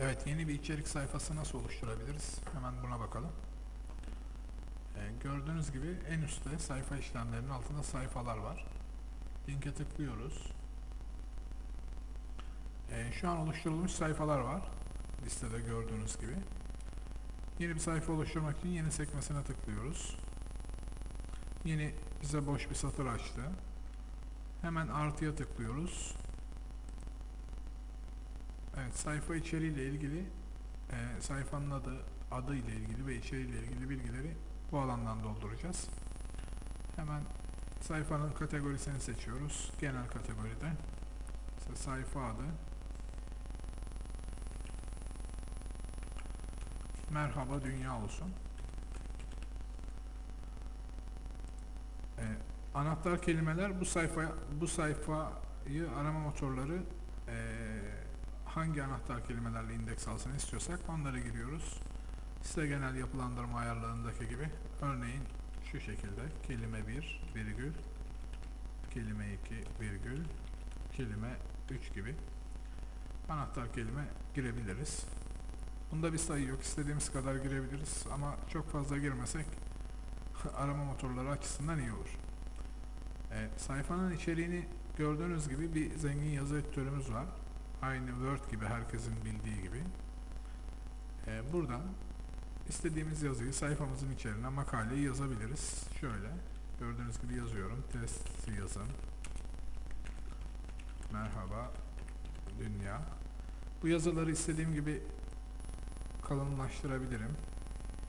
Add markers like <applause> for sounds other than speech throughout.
Evet, yeni bir içerik sayfası nasıl oluşturabiliriz? Hemen buna bakalım. Ee, gördüğünüz gibi en üstte sayfa işlemlerinin altında sayfalar var. Linke tıklıyoruz. Ee, şu an oluşturulmuş sayfalar var. Listede gördüğünüz gibi. Yeni bir sayfa oluşturmak için yeni sekmesine tıklıyoruz. Yeni bize boş bir satır açtı. Hemen artıya tıklıyoruz. Evet, sayfa içeriğiyle ilgili e, sayfanın adı, adı ile ilgili ve içeriğiyle ilgili bilgileri bu alandan dolduracağız. Hemen sayfanın kategorisini seçiyoruz. Genel kategoride. Mesela sayfa adı. Merhaba dünya olsun. E, anahtar kelimeler bu sayfa bu sayfayı arama motorları e, hangi anahtar kelimelerle indeks alsın istiyorsak onları giriyoruz. Site genel yapılandırma ayarlarındaki gibi örneğin şu şekilde kelime 1 virgül kelime 2 virgül kelime 3 gibi anahtar kelime girebiliriz. Bunda bir sayı yok. istediğimiz kadar girebiliriz ama çok fazla girmesek <laughs> arama motorları açısından iyi olur. Evet, sayfanın içeriğini gördüğünüz gibi bir zengin yazı editörümüz var. Aynı Word gibi herkesin bildiği gibi. Ee, buradan istediğimiz yazıyı sayfamızın içerisine makaleyi yazabiliriz. Şöyle gördüğünüz gibi yazıyorum. Test yazın. Merhaba dünya. Bu yazıları istediğim gibi kalınlaştırabilirim.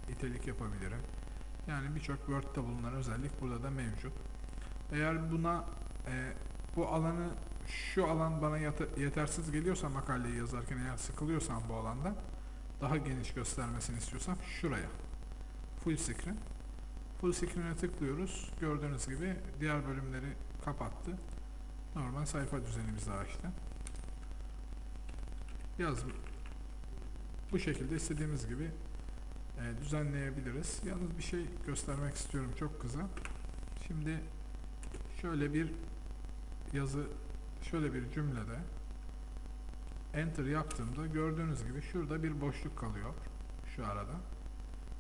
İtelik yapabilirim. Yani birçok Word'de bulunan özellik burada da mevcut. Eğer buna e, bu alanı şu alan bana yete- yetersiz geliyorsa makaleyi yazarken eğer sıkılıyorsam bu alanda daha geniş göstermesini istiyorsam şuraya. Full screen. Full screen'e tıklıyoruz. Gördüğünüz gibi diğer bölümleri kapattı. Normal sayfa düzenimizi açtı yaz bu şekilde istediğimiz gibi e, düzenleyebiliriz. Yalnız bir şey göstermek istiyorum çok kısa. Şimdi şöyle bir yazı şöyle bir cümlede enter yaptığımda gördüğünüz gibi şurada bir boşluk kalıyor şu arada.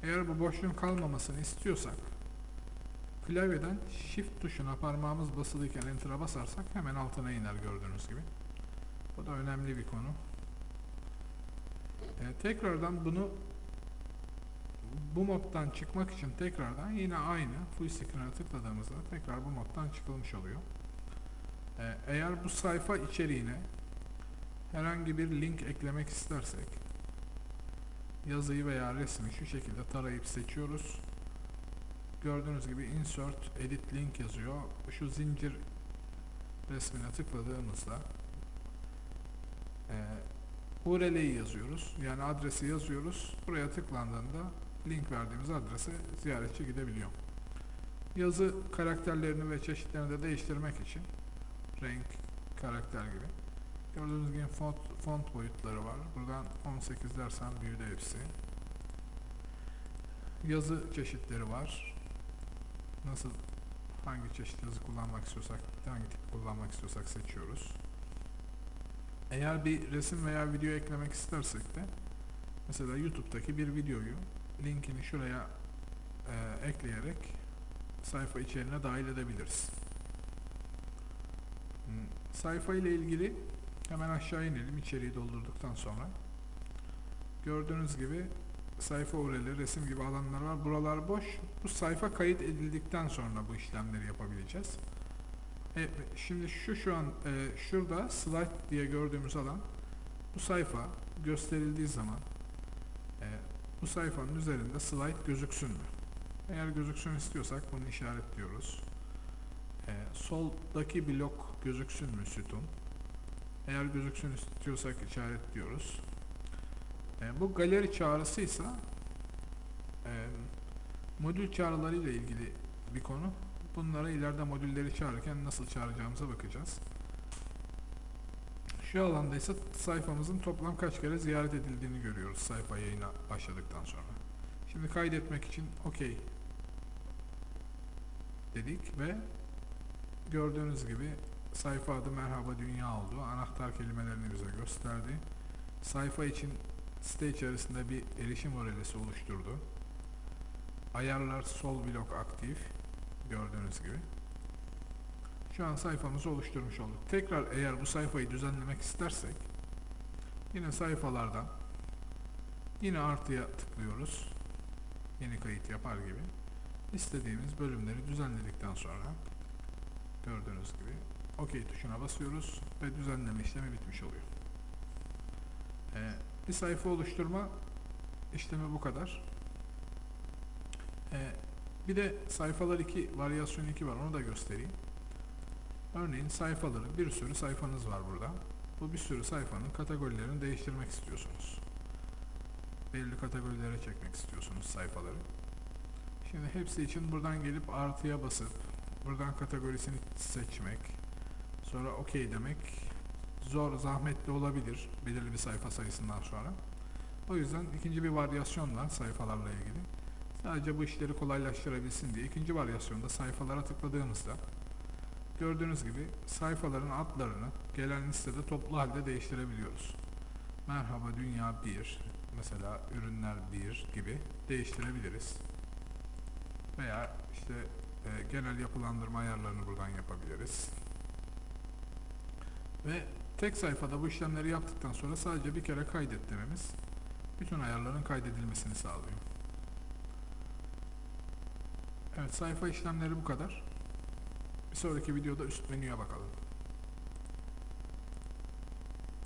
Eğer bu boşluğun kalmamasını istiyorsak klavyeden shift tuşuna parmağımız basılıyken enter'a basarsak hemen altına iner gördüğünüz gibi. Bu da önemli bir konu. Ee, tekrardan bunu bu moddan çıkmak için tekrardan yine aynı full screen'e tıkladığımızda tekrar bu moddan çıkılmış oluyor. Ee, eğer bu sayfa içeriğine herhangi bir link eklemek istersek yazıyı veya resmi şu şekilde tarayıp seçiyoruz. Gördüğünüz gibi insert edit link yazıyor. Şu zincir resmine tıkladığımızda e, URL'yi yazıyoruz. Yani adresi yazıyoruz. Buraya tıklandığında link verdiğimiz adrese ziyaretçi gidebiliyor. Yazı karakterlerini ve çeşitlerini de değiştirmek için renk, karakter gibi. Gördüğünüz gibi font, font boyutları var. Buradan 18 dersen büyüdü hepsi. Yazı çeşitleri var. Nasıl hangi çeşit yazı kullanmak istiyorsak, hangi tip kullanmak istiyorsak seçiyoruz. Eğer bir resim veya video eklemek istersek de mesela YouTube'daki bir videoyu linkini şuraya e, ekleyerek sayfa içeriğine dahil edebiliriz. Hmm, Sayfa ile ilgili hemen aşağı inelim içeriği doldurduktan sonra. Gördüğünüz gibi sayfa URL'i, resim gibi alanlar var. Buralar boş. Bu sayfa kayıt edildikten sonra bu işlemleri yapabileceğiz. E, şimdi şu şu an e, şurada slide diye gördüğümüz alan bu sayfa gösterildiği zaman e, bu sayfanın üzerinde slide gözüksün mü? Eğer gözüksün istiyorsak bunu işaretliyoruz. E, soldaki blok gözüksün mü sütun? Eğer gözüksün istiyorsak işaretliyoruz. E, bu galeri çağrısıysa e, modül çağrıları ile ilgili bir konu. Bunlara ileride modülleri çağırırken nasıl çağıracağımıza bakacağız. Şu alanda ise sayfamızın toplam kaç kere ziyaret edildiğini görüyoruz sayfa yayına başladıktan sonra. Şimdi kaydetmek için OK dedik ve gördüğünüz gibi sayfa adı merhaba dünya oldu. Anahtar kelimelerini bize gösterdi. Sayfa için site içerisinde bir erişim orelesi oluşturdu. Ayarlar sol blok aktif. Gördüğünüz gibi. Şu an sayfamızı oluşturmuş olduk. Tekrar eğer bu sayfayı düzenlemek istersek yine sayfalardan yine artıya tıklıyoruz. Yeni kayıt yapar gibi. İstediğimiz bölümleri düzenledikten sonra gördüğünüz gibi OK tuşuna basıyoruz ve düzenleme işlemi bitmiş oluyor. Ee, bir sayfa oluşturma işlemi bu kadar. Ee, bir de sayfalar 2, varyasyon 2 var onu da göstereyim. Örneğin sayfaları, bir sürü sayfanız var burada. Bu bir sürü sayfanın kategorilerini değiştirmek istiyorsunuz. Belli kategorilere çekmek istiyorsunuz sayfaları. Şimdi hepsi için buradan gelip artıya basıp buradan kategorisini seçmek, sonra OK demek zor, zahmetli olabilir belirli bir sayfa sayısından sonra. O yüzden ikinci bir varyasyon var sayfalarla ilgili. Sadece bu işleri kolaylaştırabilsin diye ikinci varyasyonda sayfalara tıkladığımızda gördüğünüz gibi sayfaların adlarını gelen listede toplu halde değiştirebiliyoruz. Merhaba Dünya 1, mesela ürünler 1 gibi değiştirebiliriz. Veya işte e, genel yapılandırma ayarlarını buradan yapabiliriz. Ve tek sayfada bu işlemleri yaptıktan sonra sadece bir kere kaydet dememiz bütün ayarların kaydedilmesini sağlıyor. Evet sayfa işlemleri bu kadar. Bir sonraki videoda üst menüye bakalım.